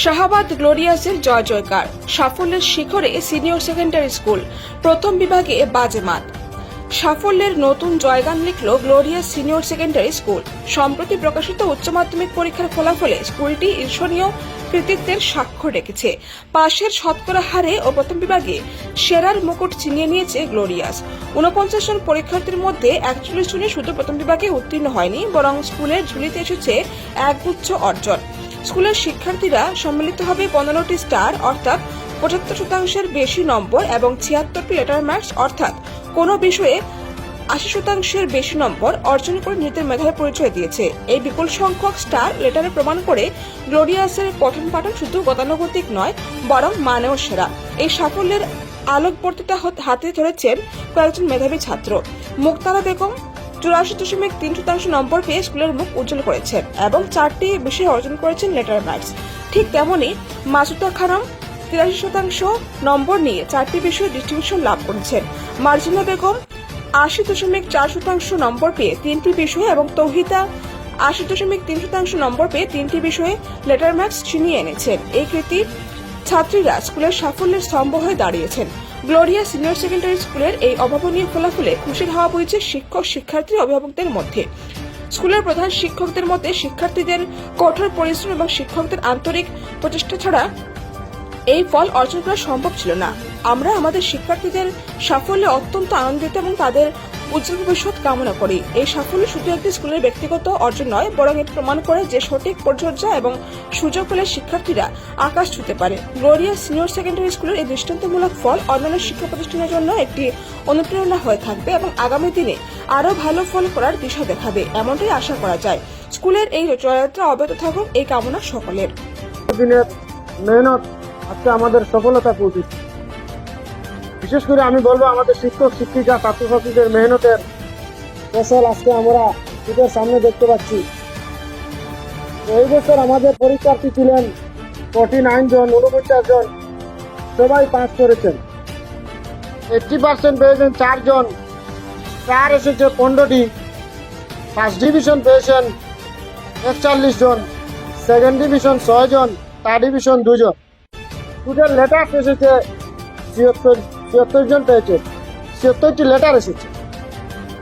শাহাবাদ গ্লোরিয়াসের জয় জয়কার। সাফল্যের শিখরে senior secondary school, প্রথম বিভাগে বাজেমাত। সাফল্যের নতুন জয়গান লিখল গ্লোরিয়াস সিনিয়র সেকেন্ডারি স্কুল। সম্প্রতি প্রকাশিত উচ্চ মাধ্যমিক পরীক্ষার ফলাফলে স্কুলটি ঈর্ষণীয় কৃতিত্বের স্বাক্ষর রেখেছে। পাশের শতকরা হারে ও প্রথম বিভাগে সেরার মুকুট ছিনিয়ে নিয়েছে গ্লোরিয়াস। উনপঞ্চাশ জন পরীক্ষার্থীর মধ্যে একচল্লিশ জনই শুধু প্রথম বিভাগে উত্তীর্ণ হয়নি, বরং স্কুলের ঝুলিতে এসেছে একগুচ্ছ অর্জন। স্কুলের শিক্ষার্থীরা সম্মিলিতভাবে পনেরোটি স্টার, অর্থাৎ পঁচাত্তর শতাংশের বেশি নম্বর এবং ছিয়াত্তরটি লেটার মার্কস, অর্থাৎ কোনো বিষয়ে আশি শতাংশের বেশি নম্বর অর্জন করে নিজেদের মেধার পরিচয় দিয়েছে। এই বিপুল সংখ্যক স্টার লেটারে প্রমাণ করে গ্লোরিয়াসের পঠন পাঠন শুধু গতানুগতিক নয়, বরং মানেও সেরা। এই সাফল্যের আলোকবর্তিতা হাতে ধরেছেন কয়েকজন মেধাবী ছাত্র। মুক্তারা বেগম চুরাশি দশমিক তিন শতাংশ নম্বর পেয়ে স্কুলের মুখ উজ্জ্বল করেছেন এবং চারটি বিষয় অর্জন করেছেন লেটার মার্কস ঠিক তেমনই মাসুদা খানম তিরাশি শতাংশ নম্বর নিয়ে চারটি বিষয়ে ডিস্টিংশন লাভ করেছেন। মার্জিনা বেগম আশি দশমিক চার শতাংশ নম্বর পেয়ে তিনটি বিষয়ে এবং তৌহিতা আশি দশমিক তিন শতাংশ নম্বর পেয়ে তিনটি বিষয়ে লেটার মার্কস ছিনিয়ে এনেছেন। এই কৃতি ছাত্রীরা স্কুলের সাফল্যের স্তম্ভ হয়ে দাঁড়িয়েছেন। গ্লোরিয়া সিনিয়র সেকেন্ডারি স্কুলের এই অভাবনীয় ফলাফলে খুশির হাওয়া বইছে শিক্ষক, শিক্ষার্থী অভিভাবকদের মধ্যে। স্কুলের প্রধান শিক্ষকদের মধ্যে শিক্ষার্থীদের কঠোর পরিশ্রম এবং শিক্ষকদের আন্তরিক প্রচেষ্টা ছাড়া এই ফল অর্জন করা সম্ভব ছিল না। আমরা আমাদের শিক্ষার্থীদের সাফল্যে অত্যন্ত আনন্দিত এবং তাদের উজ্জ্বল ভবিষ্যৎ কামনা করি। এই সাফল্য শুধু একটি স্কুলের ব্যক্তিগত অর্জন নয়, বরং এটি প্রমাণ করে যে সঠিক পরিচর্যা এবং সুযোগ পেলে শিক্ষার্থীরা আকাশ ছুতে পারে। গ্লোরিয়া সিনিয়র সেকেন্ডারি স্কুলের এই দৃষ্টান্তমূলক ফল অন্যান্য শিক্ষা প্রতিষ্ঠানের জন্য একটি অনুপ্রেরণা হয়ে থাকবে এবং আগামী দিনে আরও ভালো ফল করার দিশা দেখাবে, এমনটাই আশা করা যায়। স্কুলের এই জয়যাত্রা অব্যাহত থাকুক, এই কামনা সকলের। দিনের মেহনত আজকে আমাদের সফলতা পৌঁছেছে। বিশেষ করে আমি বলব আমাদের শিক্ষক, শিক্ষিকা, ছাত্রছাত্রীদের মেহনতের ফসল আজকে আমরা চোখের সামনে দেখতে পাচ্ছি। এই বছর আমাদের পরীক্ষার্থী ছিলেন ফর্টি নাইন জন, উনপঞ্চাশ জন, সবাই পাস করেছেন। এইটটি পার্সেন্ট পেয়েছেন চারজন চার এসেছে পনেরোটি, ফার্স্ট ডিভিশন পেয়েছেন একচল্লিশ জন, সেকেন্ড ডিভিশন ছয় জন, থার্ড ডিভিশন দুজন টোটাল লেটার এসেছে ছিয়াত্তর ছিয়াত্তর জন পেয়েছে। ছিয়াত্তরটি লেটার এসেছে।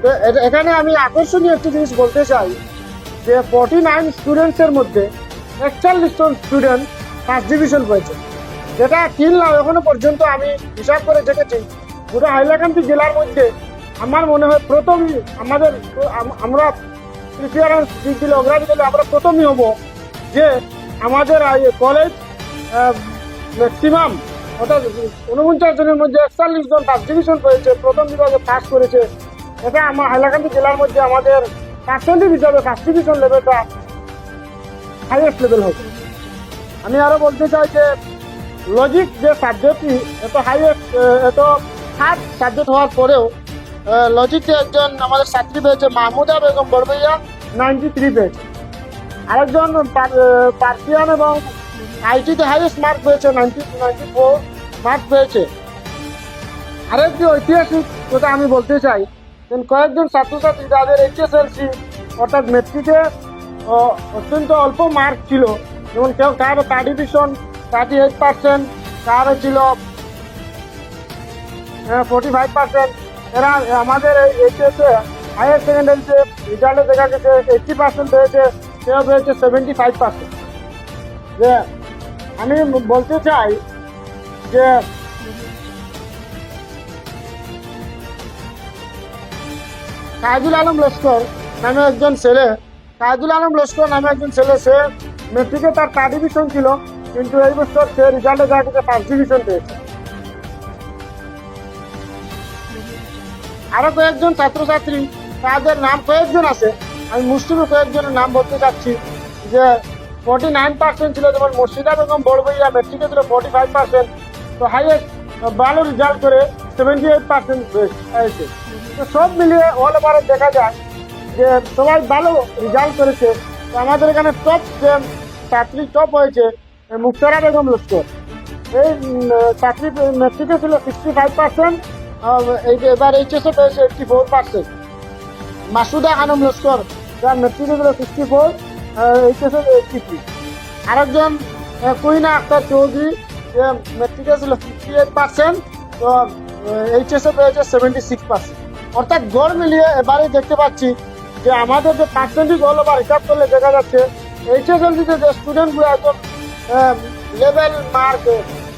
তো এখানে আমি আকর্ষণীয় একটি জিনিস বলতে চাই যে ফর্টি নাইন স্টুডেন্টসের মধ্যে একচল্লিশ জন স্টুডেন্ট ফার্স্ট ডিভিশন পেয়েছে। যেটা কিনলাম এখনও পর্যন্ত আমি হিসাব করে দেখেছি। গোটা হাইলাকান্দি জেলার মধ্যে আমার মনে হয় প্রথমই আমাদের আমরা প্রিফারেন্স দিক দিলে অগ্রাধি দিলে আমরা প্রথমই হব যে আমাদের কলেজ ম্যাক্সিমাম অর্থাৎ উনপঞ্চাশ জনের মধ্যে একচল্লিশ জন ফার্স্ট ডিভিশন পেয়েছে প্রথম বিভাগে পাস করেছে। এটা আমার হাইলাকান্দি জেলার মধ্যে আমাদের পার্সেন্টেজ হিসাবে ফার্স্ট ডিভিশন লেভেলটা হাইয়েস্ট লেভেল হবে। আমি আরও বলতে চাই যে লজিক যে সাবজেক্টটি এত হাইয়েস্ট এত হার্ড সাবজেক্ট হওয়ার পরেও লজিকে একজন আমাদের ছাত্রী পেয়েছে, মাহমুদা বেগম বড়বইয়া নাইনটি থ্রি পেয়েছে আরেকজন পার্সিয়ান এবং আইটিতে হাইয়েস্ট মার্ক পেয়েছে নাইনটি নাইনটি ফোর মার্ক পেয়েছে আরেকটি ঐতিহাসিক কথা আমি বলতে চাই কয়েকজন ছাত্রছাত্রী যাদের এইচএসএলসি অর্থাৎ মেট্রিকে অত্যন্ত অল্প মার্ক ছিল, যেমন কেউ কার third division thirty eight percent কার ছিল ফোর্টি ফাইভ পার্সেন্ট এরা আমাদের এই এইচএসে হায়ার সেকেন্ডারিতে রেজাল্টে দেখা গেছে এইটটি পার্সেন্ট পেয়েছে কেউ পেয়েছে সেভেন্টি ফাইভ পার্সেন্ট যে আমি বলতে চাই যে কাজুল আলম লস্কর নামে একজন ছেলে কাজুল আলম লস্কর নামে একজন ছেলে, সে মেট্রিকে তার থার্ড ডিভিশন ছিল, কিন্তু এই বছর সে রেজাল্টে দেখা গেছে ফার্স্ট ডিভিশন পেয়েছে। আরও কয়েকজন ছাত্রছাত্রী, তাদের নাম কয়েকজন আছে, আমি মুসলিমে কয়েকজনের নাম বলতে চাচ্ছি যে ফর্টি নাইন পার্সেন্ট ছিল যেমন মুর্শিদা বেগম বড়বইয়া মেট্রিকে ছিল ফর্টি ফাইভ পার্সেন্ট তো হাইয়েস্ট ভালো রেজাল্ট করে সেভেন্টি এইট পার্সেন্ট হয়েছে। তো সব মিলিয়ে অল ওভারে দেখা যায় যে সবাই ভালো রেজাল্ট করেছে। আমাদের এখানে টপ যে ছাত্রী টপ হয়েছে মুক্তারা বেগম লস্কর। এই চাকরি মেট্রিকে ছিল সিক্সটি ফাইভ পার্সেন্ট এবার এইচএসে পেয়েছে eighty four percent Masuda Khanam Laskar, যার মেট্রিকে ছিল সিক্সটি ফোর আরেকজন কুইনা আক্তার চৌধুরী মেট্রিকে ছিল ফিফটি এইট পার্সেন্ট তো এইচএসে পেয়েছে সেভেন্টি সিক্স পার্সেন্ট অর্থাৎ গড় মিলিয়ে এবারে দেখতে পাচ্ছি যে আমাদের যে পার্সেন্টেজ হলো বা হিসাব করলে দেখা যাচ্ছে এইচএসএলসিতে যে স্টুডেন্টগুলো একদম level mark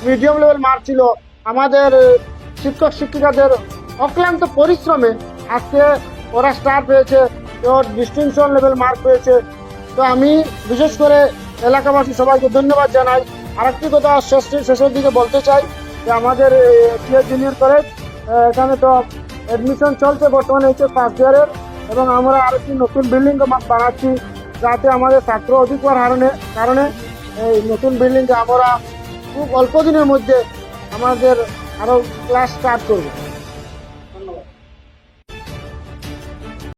medium level mark ছিল, আমাদের শিক্ষক শিক্ষিকাদের অক্লান্ত পরিশ্রমে আজকে ওরা স্টার পেয়েছে ওর ডিস্টিংশন লেভেল মার্ক পেয়েছে তো আমি বিশেষ করে এলাকাবাসী সবাইকে ধন্যবাদ জানাই। আরেকটি কথা শেষ শেষের দিকে বলতে চাই যে আমাদের জুনিয়র কলেজ এখানে তো অ্যাডমিশন চলছে বর্তমানে হচ্ছে ফার্স্ট ইয়ারের এবং আমরা আরেকটি নতুন বিল্ডিং বানাচ্ছি যাতে আমাদের ছাত্র অধিক হওয়ার কারণে এই নতুন বিল্ডিংকে আমরা খুব অল্প দিনের মধ্যে আমাদের আরও ক্লাস স্টার্ট করব।